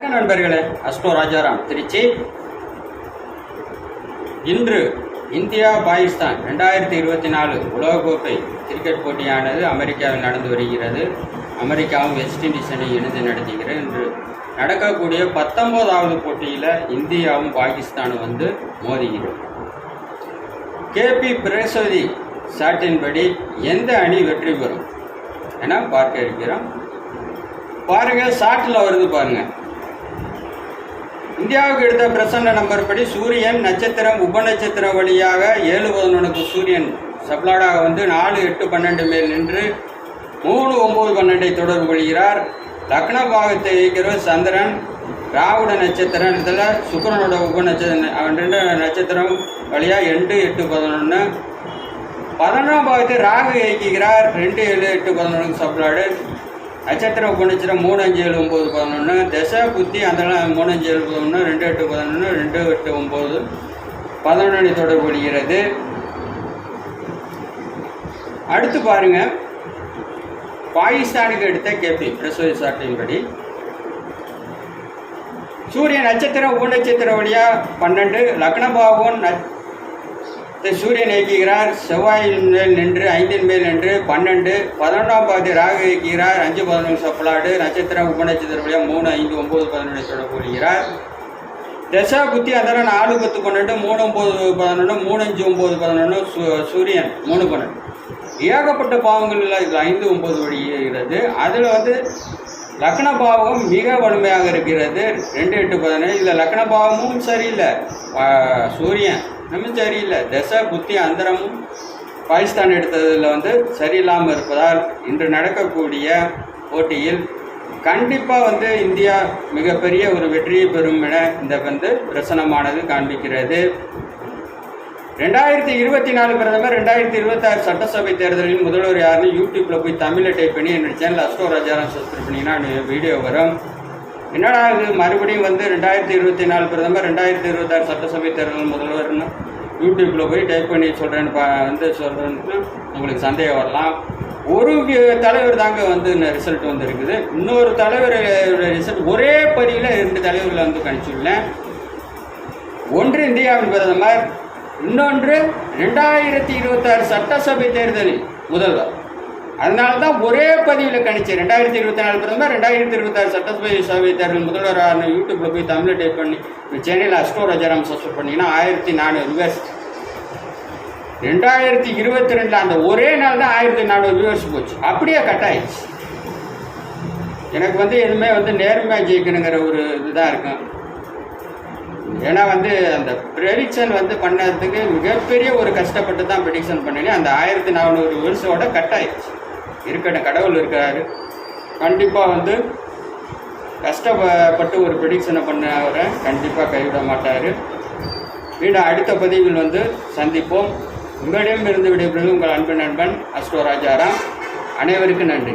நண்பர்களே அஸ்டோ ராஜாராம் திருச்சி. இன்று இந்தியா பாகிஸ்தான் ரெண்டாயிரத்தி இருபத்தி நாலு உலகக்கோப்பை கிரிக்கெட் போட்டியானது அமெரிக்காவில் நடந்து வருகிறது. அமெரிக்காவும் வெஸ்ட் இண்டீஸ் அணி இணைந்து நடத்துகிறது. இன்று நடக்கக்கூடிய பத்தொன்பதாவது போட்டியில் இந்தியாவும் பாகிஸ்தானும் வந்து மோதுகிறது. கேபி பிரசோதி சாட்டின்படி எந்த அணி வெற்றி பெறும் என பார்க்க இருக்கிறோம். பாருங்கள் சாட்டில் வருது பாருங்கள் இந்தியாவுக்கு எடுத்த பிரசன்ன நம்பர் படி சூரியன் நட்சத்திரம் உப நட்சத்திரம் வழியாக ஏழு பதினொன்றுக்கு சூரியன் சப்ளாடாக வந்து நாலு எட்டு பன்னெண்டு மேல் நின்று மூணு ஒம்பது பன்னெண்டை தொடர்பு கொள்கிறார். லக்ன பாகத்தை இயக்கிறவர் சந்திரன் ராவுட நட்சத்திரம் இதில் உப நட்சத்திரம் ரெண்டு நட்சத்திரம் வழியாக எட்டு எட்டு பதினொன்று பதினொன்றாம் பாகத்தை ராகு இயக்குகிறார். ரெண்டு ஏழு எட்டு பதினொன்று சப்ளாடு. நட்சத்திரம் உபநட்சத்திரம் மூணு அஞ்சு ஏழு ஒம்பது பதினொன்று தசை புத்தி அந்த மூணு அஞ்சு ஏழு பதினொன்று ரெண்டு எட்டு பதினொன்று ரெண்டு எட்டு ஒம்பது பதினொன்று தொடர்புடைகிறது அடுத்து பாருங்கள் பாகிஸ்தானுக்கு எடுத்த கேபி பிரசோதி சாட்டின்படி சூரிய நட்சத்திரம் பு நட்சத்திரம் வழியாக பன்னெண்டு. லக்னபாவன் சூரியன் இயக்குகிறார் செவ்வாயின் மேல் நின்று ஐந்தின் மேல் நின்று பன்னெண்டு பதினொன்றாம் பாதி ராகு இயக்குகிறார் அஞ்சு பதினொன்று சப்பலாடு நட்சத்திரம் உபநட்சத்திரம் வழியாக மூணு ஐந்து ஒம்பது பதினொன்று சொல்ல கொள்கிறார் தசா புத்தி அந்த நாலு பத்து பன்னெண்டு மூணு ஒம்பது பதினொன்று மூணு அஞ்சு ஒம்பது பதினொன்று சூ சூரியன் மூணு பன்னெண்டு. ஏகப்பட்ட பாவங்கள் இல்லை இதில் ஐந்து ஒம்பது வழிகிறது அதில் வந்து லக்ன பாவம் மிக வலிமையாக இருக்கிறது. ரெண்டு எட்டு பதினேழு இதில் லக்ன பாவமும் சரியில்லை. சூரியன் நம்ம சரியில்லை தசை புத்தி அந்தரமும் பாகிஸ்தான் எடுத்ததில் வந்து சரியில்லாமல் இருப்பதால் இன்று நடக்கக்கூடிய போட்டியில் கண்டிப்பாக வந்து இந்தியா மிகப்பெரிய ஒரு வெற்றியை பெறும் என இந்த வந்து பிரசனமானது காண்பிக்கிறது ரெண்டாயிரத்தி இருபத்தி நாலு பிரதமர் ரெண்டாயிரத்தி இருபத்தாறு சட்டசபை தேர்தலில் முதல்வர் யாருன்னு யூடியூப்பில் போய் தமிழில் டைப் பண்ணி என்னோடய சேனல் அஸ்டோ ராஜாராம் சப்ஸ்கிரைப் பண்ணிங்கன்னா வீடியோ வரும் என்னடா இது? மறுபடியும் வந்து ரெண்டாயிரத்தி இருபத்தி நாலு பிரதமர் ரெண்டாயிரத்தி இருபத்தாறு சட்டசபை தேர்தல் முதல்வர்னு யூடியூப்பில் போய் டைப் பண்ணி சொல்கிறேன்னு பா வந்து சொல்கிறேன்னு உங்களுக்கு சந்தேகம் வரலாம். ஒரு தலைவர் தாங்க வந்து ரிசல்ட் வந்துருக்குது. இன்னொரு தலைவர் ரிசல்ட் ஒரே பதிவில் ரெண்டு தலைவர்களை வந்து கணிச்சுள்ளேன். ஒன்று இந்தியாவின் பிரதமர் இன்னொன்று ரெண்டாயிரத்தி இருபத்தாறு சட்டசபை தேர்தலில் முதல்வர். அதனால தான் ஒரே பதிவில் கணிச்சு ரெண்டாயிரத்தி இருபத்தி நாலு பிரதமர் ரெண்டாயிரத்தி இருபத்தாறு சட்டசபை சபை தேர்தல் முதல்வர் ஆன யூடியூப்பில் போய் தமிழில் டைப் பண்ணி சென்னையில் அஷ்டோ அஸ்டோ ராஜாராம் சப்ஸ்கிரைப் பண்ணிங்கன்னா ஆயிரத்தி நானூறு ரிவர்ஸ் ரெண்டாயிரத்தி இருபத்தி ரெண்டில் அந்த ஒரே நாள் தான் ஆயிரத்தி நானூறு வியூவர்ஸ் போச்சு. அப்படியே கட் ஆயிடுச்சு. எனக்கு வந்து எதுவுமே வந்து நேர்மையாக ஜெயிக்கணுங்கிற ஒரு இதுதான் இருக்கும். ஏன்னா வந்து அந்த ப்ரெடிக்ஷன் வந்து பண்ணதுக்கு மிகப்பெரிய ஒரு கஷ்டப்பட்டு தான் ப்ரெடிக்ஷன் பண்ணினேன் அந்த ஆயிரத்தி நானூறு வருஷோட கட் ஆயிடுச்சு. இருக்கட்டும் கடவுள் இருக்கார். கண்டிப்பாக வந்து கஷ்டப்பட்டு ஒரு ப்ரெடிக்ஷனை பண்ணவரை கண்டிப்பாக கைவிட மாட்டார். மீண்டும் அடுத்த பதிவில் வந்து சந்திப்போம். உங்களிடமிருந்து விடைபெறுவது உங்கள் அன்பு நண்பன் அஸ்டோ ராஜாராம். அனைவருக்கும் நன்றி.